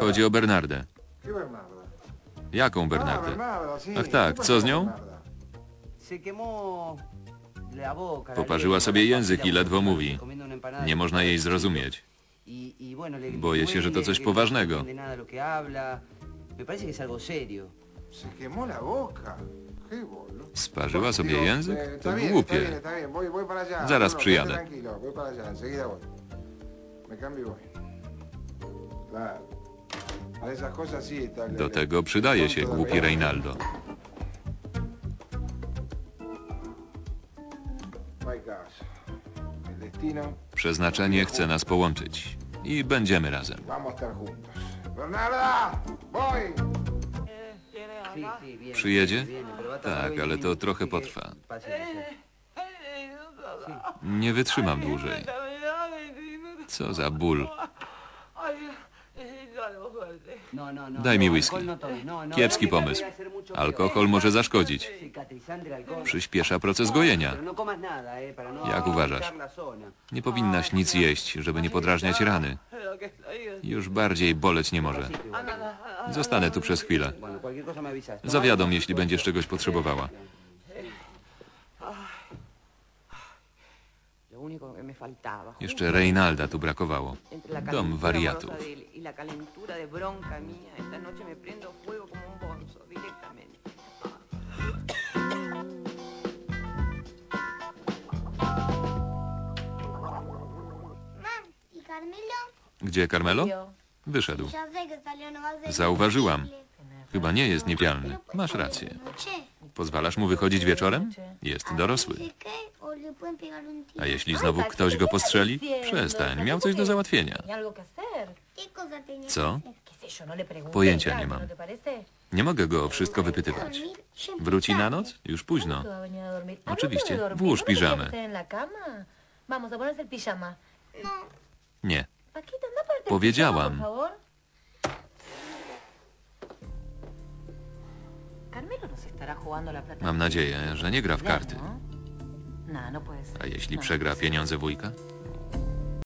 Chodzi o Bernardę. Jaką Ah, Bernardę? Ach tak, ¿Qué co z nią? Poparzyła sobie język i ledwo mówi. Nie można jej zrozumieć. Y- y Boję się, że to coś poważnego. No. Sparzyła sobie język? eh, To głupie. Zaraz przyjadę. y. Claro. Do tego przydaje się głupi. Reinaldo. Przeznaczenie chce nas połączyć. I będziemy razem. Przyjedzie? Tak, 20 ale to trochę potrwa. Nie wytrzymam dłużej. Co za ból. No, no, no, Daj mi whisky. Kiepski pomysł. Alkohol może zaszkodzić. Przyspiesza proces gojenia. Eh, Jak uważasz? Nie powinnaś nic jeść, żeby nie podrażniać rany. Już bardziej boleć nie może. Zostanę tu przez chwilę. Zawiadom, jeśli będziesz czegoś potrzebowała. Jeszcze Reinalda tu brakowało. Dom wariatów. La calentura de bronca mía, esta noche me prendo fuego como un bonzo, directamente. ¿Y Carmelo? Gdzie Carmelo? Wyszedł. Zauważyłam. Chyba nie jest niewialny. Masz rację. Noche. Pozwalasz mu wychodzić wieczorem? Jest dorosły. A jeśli znowu ktoś go postrzeli? Przestań, miał coś do załatwienia. Co? No. Pojęcia nie tanto, mam. ¿No parece? Nie mogę go o wszystko wypytywać. Wróci na noc? Już późno. Hablando Oczywiście, włóż ¿no piżamę. Nie. Powiedziałam. Mam nadzieję, że nie gra w karty. A jeśli przegra pieniądze wujka?